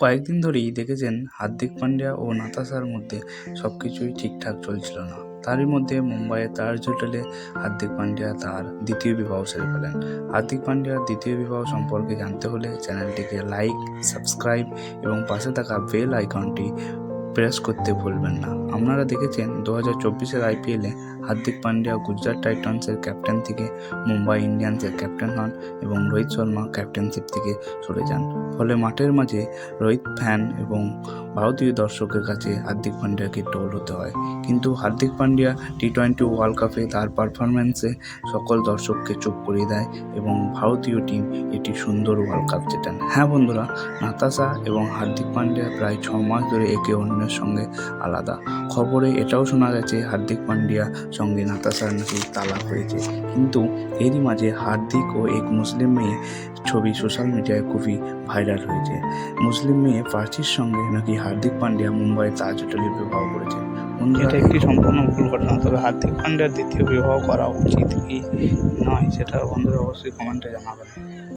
কয়েকদিন ধরেই দেখেছেন হার্দিক পান্ডিয়া ও নাতাশার মধ্যে সব কিছুই ঠিকঠাক চলছিল না। তারই মধ্যে মুম্বাইয়ের তাজ হোটেলে হার্দিক পান্ডিয়া তার দ্বিতীয় বিবাহ সেরে ফেলেন। হার্দিক পান্ডিয়ার দ্বিতীয় বিবাহ সম্পর্কে জানতে হলে চ্যানেলটিকে লাইক, সাবস্ক্রাইব এবং পাশে থাকা বেল আইকনটি প্রেস করতে ভুলবেন না। আপনারা দেখেছেন দু হাজার চব্বিশের আইপিএলে হার্দিক পান্ডিয়া গুজরাট টাইটান্সের ক্যাপ্টেন থেকে মুম্বাই ইন্ডিয়ান্সের ক্যাপ্টেন হন এবং রোহিত শর্মা ক্যাপ্টেনশিপ থেকে সরে যান। ফলে মাঠের মাঝে রোহিত ফ্যান এবং ভারতীয় দর্শকের কাছে হার্দিক পান্ডিয়াকে টোল হতে হয়। কিন্তু Hardik Pandya T twenty world কাপে তার পারফরম্যান্সে সকল দর্শককে চুপ করিয়ে দেয় এবং ভারতীয় টিম একটি সুন্দর ওয়ার্ল্ড কাপ জেতেন। হ্যাঁ বন্ধুরা, নাতাশা এবং হার্দিক পান্ডিয়া প্রায় ছ মাস ধরে একে অন্যের সঙ্গে আলাদা। খবরে এটাও শোনা গেছে, হার্দিক পান্ডিয়া সঙ্গে নাতাশার নাকি তালাক হয়েছে। কিন্তু এরই মাঝে হার্দিক ও এক মুসলিম মেয়ে ছবি সোশ্যাল মিডিয়ায় খুবই ভাইরাল হয়েছে। মুসলিম মেয়ে পার্সির সঙ্গে নাকি হার্দিক পান্ডিয়া মুম্বাই তাজ হোটেলে বিবাহ করেছে। এটা একটি সম্পূর্ণ ভুল ঘটনা তবে হার্দিক পান্ডিয়ার দ্বিতীয় বিবাহ করা উচিত কি নয় সেটা বন্ধুরা অবশ্যই কমেন্টে জানাবেন।